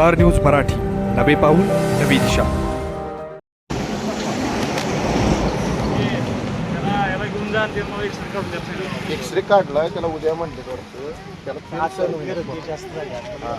Star news Marathi. नवे पाऊल नवी दिशा. एक्सरे काढलाय त्याला उद्या म्हणले वाटतं त्याला होईल. हा,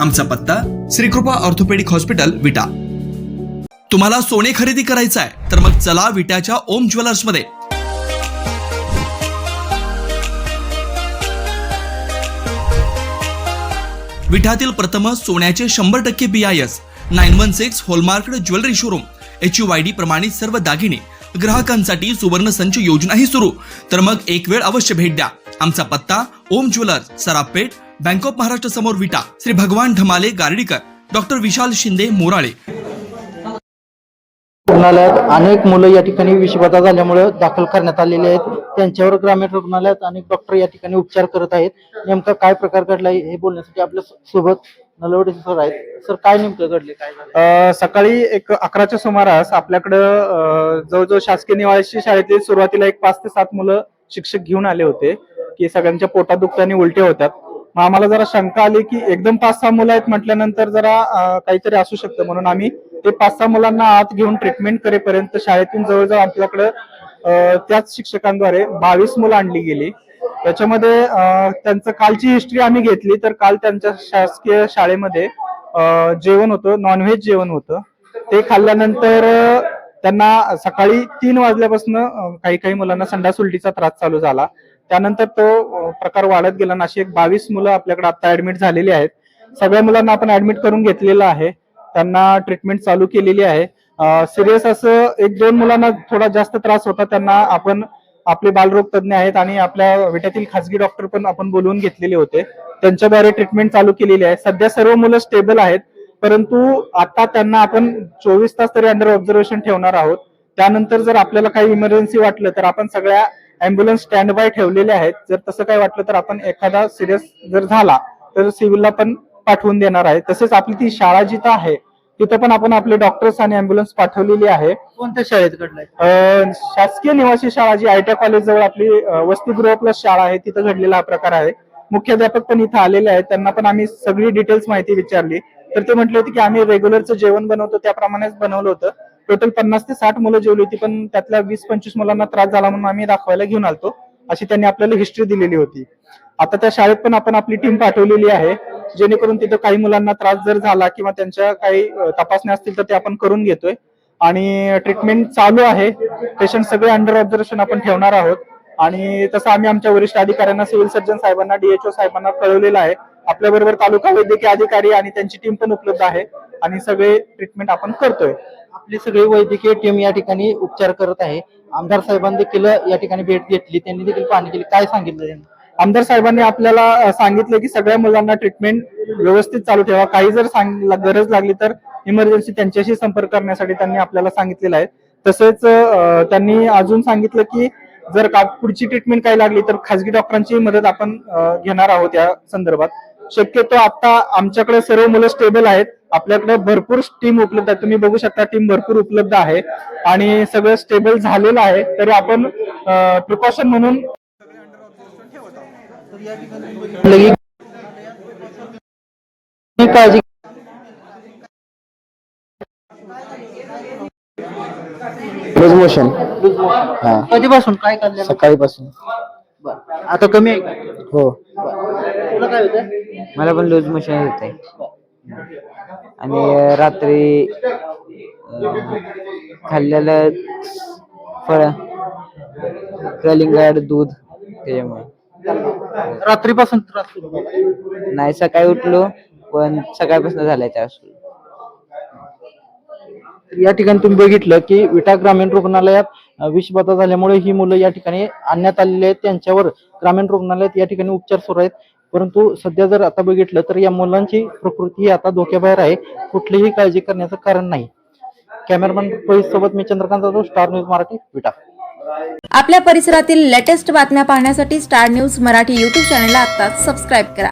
आमचा पत्ता श्रीकृपा ऑर्थोपेडिक हॉस्पिटल विटा. तुम्हाला सोने खरेदी करायचं आहे तर मग चला विट्याच्या ओम ज्वेलर्समध्ये. विठातील प्रथम सोन्याचे शंभर टक्के BIS nine one six hallmark jewellery showroom H U Y D प्रमाणित सर्व दागिने ग्राहकांसाठी सुवर्ण संच योजनाही सुरू. तर मग एक वेळ अवश्य भेट द्या. आमचा पत्ता Om jewellers Sarapeth bank of Maharashtra समोर विटा. श्री भगवान धमाले गार्डीकर. डॉक्टर विशाल शिंदे मोराळे. रुग्णालयात अनेक मुलं या ठिकाणी विषबाधा झाल्यामुळे दाखल करण्यात आलेले आहेत. त्यांच्यावर ग्रामीण रुग्णालयात अनेक डॉक्टर या ठिकाणी उपचार करत आहेत. नेमका काय प्रकार घडलाय हे बोलण्यासाठी आपल्यासोबत नलवडे सर आहेत. सर काय नेमकं घडले काय सकाळी एक अकराच्या सुमारास आपल्याकडं जवळजवळ शासकीय निवासी शाळेतील सुरुवातीला एक पाच ते सात मुलं शिक्षक घेऊन आले होते की सगळ्यांच्या पोटात दुखत आणि उलट्या होत्यात मग आम्हाला जरा शंका आली की एकदम पाच सहा मुलं आहेत म्हटल्यानंतर जरा काहीतरी असू शकतं. म्हणून आम्ही ते पाच सहा मुलांना आत घेऊन ट्रीटमेंट करेपर्यंत शाळेतून जवळजवळ आपल्याकडे त्याच शिक्षकांद्वारे बावीस मुलं आणली गेली. त्याच्यामध्ये त्यांचं कालची हिस्ट्री आम्ही घेतली तर काल त्यांच्या शासकीय शाळेमध्ये जेवण होतं नॉनव्हेज जेवण होतं. ते खाल्ल्यानंतर त्यांना सकाळी तीन वाजल्यापासून काही काही मुलांना संडास उलटीचा त्रास चालू झाला. त्यानंतर तो प्रकार वाढत गेला. आणि अशी एक बावीस मुलं आपल्याकडे आता ऍडमिट झालेली आहेत. सगळ्या मुलांना आपण ऍडमिट करून घेतलेलं आहे. त्यांना ट्रीटमेंट चालू केलेली आहे. सिरियस असं एक दोन मुलांना थोडा जास्त त्रास होता. त्यांना आपण आपले बालरोग तज्ज्ञ आहेत आणि आपल्या विट्यातील खासगी डॉक्टर पण आपण बोलवून घेतलेले होते. त्यांच्याद्वारे ट्रीटमेंट चालू केलेली आहे. सध्या सर्व मुलं स्टेबल आहेत. परंतु आता त्यांना आपण चोवीस तास तरी अंडर ऑब्झर्वेशन ठेवणार आहोत. त्यानंतर जर आपल्याला काही इमर्जन्सी वाटलं तर आपण सगळ्या अँब्युलन्स स्टँड बाय ठेवलेले आहेत. जर तसं काही वाटलं तर आपण एखादा सिरियस जर झाला तर सिव्हिलला पण पाठवून देणार आहे. तसेच आपली ती शाळा जिथं आहे तिथं पण आपण आपले डॉक्टर्स आणि अँब्युलन्स पाठवलेली आहे. कोणत्या शाळेत शासकीय निवासी शाळा जी आयटीआय कॉलेज जवळ आपली वसतिगृह प्लस शाळा आहे तिथं घडलेला हा प्रकार आहे. मुख्याध्यापक पण इथं आलेले आहेत. त्यांना पण आम्ही सगळी डिटेल्स माहिती विचारली. तर ते म्हटले होते की आम्ही रेग्युलरचं जेवण बनवतो त्याप्रमाणेच बनवलं होतं. टोटल पन्नास ते साठ मुलं जेवली होती पण त्यातल्या वीस पंचवीस मुलांना त्रास झाला म्हणून आम्ही दाखवायला घेऊन आलतो. अशी त्यांनी आपल्याला हिस्ट्री दिलेली होती. आता त्या शाळेत पण आपण आपली टीम पाठवलेली आहे. जेणेकरून तिथं काही मुलांना त्रास जर झाला किंवा त्यांच्या काही तपासण्या असतील तर ते आपण करून घेतोय. आणि ट्रीटमेंट चालू आहे. पेशंट सगळे अंडर ऑब्झर्वेशन आपण ठेवणार आहोत. आणि तसं आम्ही आमच्या वरिष्ठ अधिकाऱ्यांना सिव्हिल सर्जन साहेबांना डीएचओ साहेबांना कळवलेलं आहे. आपल्याबरोबर तालुका वैद्यकीय अधिकारी आणि त्यांची टीम पण उपलब्ध आहे. आणि सगळे ट्रीटमेंट आपण करतोय. आपली सगळी वैद्यकीय टीम या ठिकाणी उपचार करत आहे. आमदार साहेबांनी देखील या ठिकाणी भेट घेतली. त्यांनी देखील पाहणी केली. काय सांगितलं त्यांनी? आमदार साहेबांनी आपल्याला सांगितलं की सगळ्या मुलांना ट्रीटमेंट व्यवस्थित चालू ठेवा. काही जर सांग गरज लागली तर इमर्जन्सी त्यांच्याशी संपर्क करण्यासाठी त्यांनी आपल्याला सांगितलेलं आहे. तसेच त्यांनी अजून सांगितलं की जर का पुढची ट्रीटमेंट काही लागली तर खासगी डॉक्टरांची मदत आपण घेणार आहोत या संदर्भात. शक्यतो आता आमच्याकडे सर्व मुलं स्टेबल आहेत. आपल्याकडे भरपूर टीम उपलब्ध आहे तुम्ही बघू शकता टीम भरपूर उपलब्ध आहे. आणि सगळं स्टेबल झालेलं आहे. तरी आपण प्रिकॉशन म्हणून लगे- काळजी मोशन हा. कधीपासून? काय काढलं सकाळीपासून. आता कमी आहे का? हो. तुला काय होतं मला पण लूज मोशन होत आहे आणि रात्री खाल्लेलं फळ कलिंगड दूध त्याच्यामुळे रात्रीपासून त्रास. नाही सकाळी उठलो पण सकाळपासून झालाय त्रास सुरू. या ठिकाणी तुम्ही बघितलं की विटा ग्रामीण रुग्णालयात विषबाधा झाल्यामुळे ही मुलं या ठिकाणी आणण्यात आलेली आहेत त्यांच्यावर ग्रामीण रुग्णालयात या ठिकाणी उपचार सुरू आहेत परंतु सध्या जर आता बघितलं तर या मुलांची प्रकृती ही आता धोक्याबाहेर आहे. कुठलीही काळजी करण्याचं कारण नाही. कॅमेरामॅन सोबत मी चंद्रकांत जाधव स्टार न्यूज मराठी विटा. आपल्या परिसरातील लेटेस्ट बातम्या पाहण्यासाठी स्टार न्यूज मराठी यूट्यूब चॅनलला आता सबस्क्राईब करा.